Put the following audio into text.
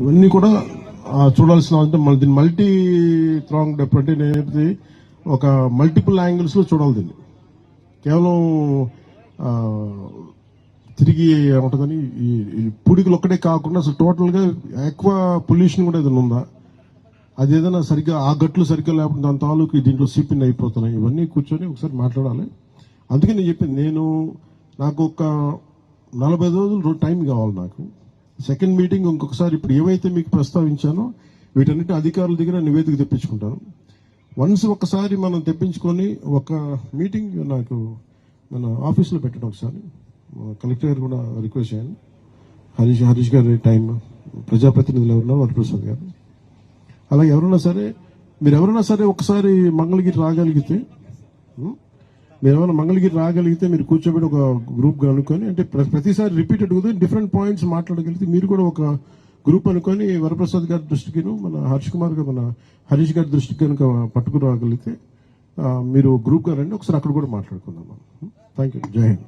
ఇవన్నీ కూడా చూడాల్సిన అంటే దీన్ని మల్టీ థ్రాంగ్ అంటే నేను ఒక మల్టిపుల్ యాంగిల్స్లో చూడాలి దీన్ని. కేవలం తిరిగి ఏమంటుందని ఈ పుడికలు ఒక్కటే కాకుండా అసలు టోటల్గా ఎక్కువ పొల్యూషన్ కూడా ఏదైనా ఉందా? అది ఏదైనా సరిగ్గా ఆ గట్లు సరిగ్గా లేకుండా దాని తాలూకు దీంట్లో సీపిన్ అయిపోతున్నాయి. ఇవన్నీ కూర్చొని ఒకసారి మాట్లాడాలి. అందుకే నేను చెప్పింది నేను నాకు ఒక నలభై రోజులు టైం కావాలి నాకు. సెకండ్ మీటింగ్ ఇంకొకసారి ఇప్పుడు ఏవైతే మీకు ప్రస్తావించానో వీటన్నిటి అధికారుల దగ్గర నివేదిక తెప్పించుకుంటాను. వన్స్ ఒకసారి మనం తెప్పించుకొని ఒక మీటింగ్ నాకు మన ఆఫీస్లో పెట్టడం ఒకసారి. కలెక్టర్ గారు కూడా రిక్వెస్ట్ చేయండి. హరీష్ హరీష్ గారి టైం ప్రజాప్రతినిధులు ఎవరున్నారు వరప్రసాద్ గారు. అలాగే ఎవరైనా సరే మీరు ఎవరైనా సరే ఒకసారి మంగళగిరి రాగలిగితే మీరు ఏమైనా మంగళగిరి రాగలిగితే మీరు కూర్చోబెట్టి ఒక గ్రూప్ అనుకొని అంటే ప్రతిసారి రిపీటెడ్ డిఫరెంట్ పాయింట్స్ మాట్లాడగలిగితే మీరు కూడా ఒక గ్రూప్ అనుకొని వరప్రసాద్ గారి దృష్టికిను మన హర్ష్ కుమార్ గారు మన హరీష్ గారి దృష్టికి కనుక పట్టుకురాగలిగితే మీరు గ్రూప్గా రండి ఒకసారి అక్కడ కూడా మాట్లాడుకుందాం థ్యాంక్ యూ జై హింద్.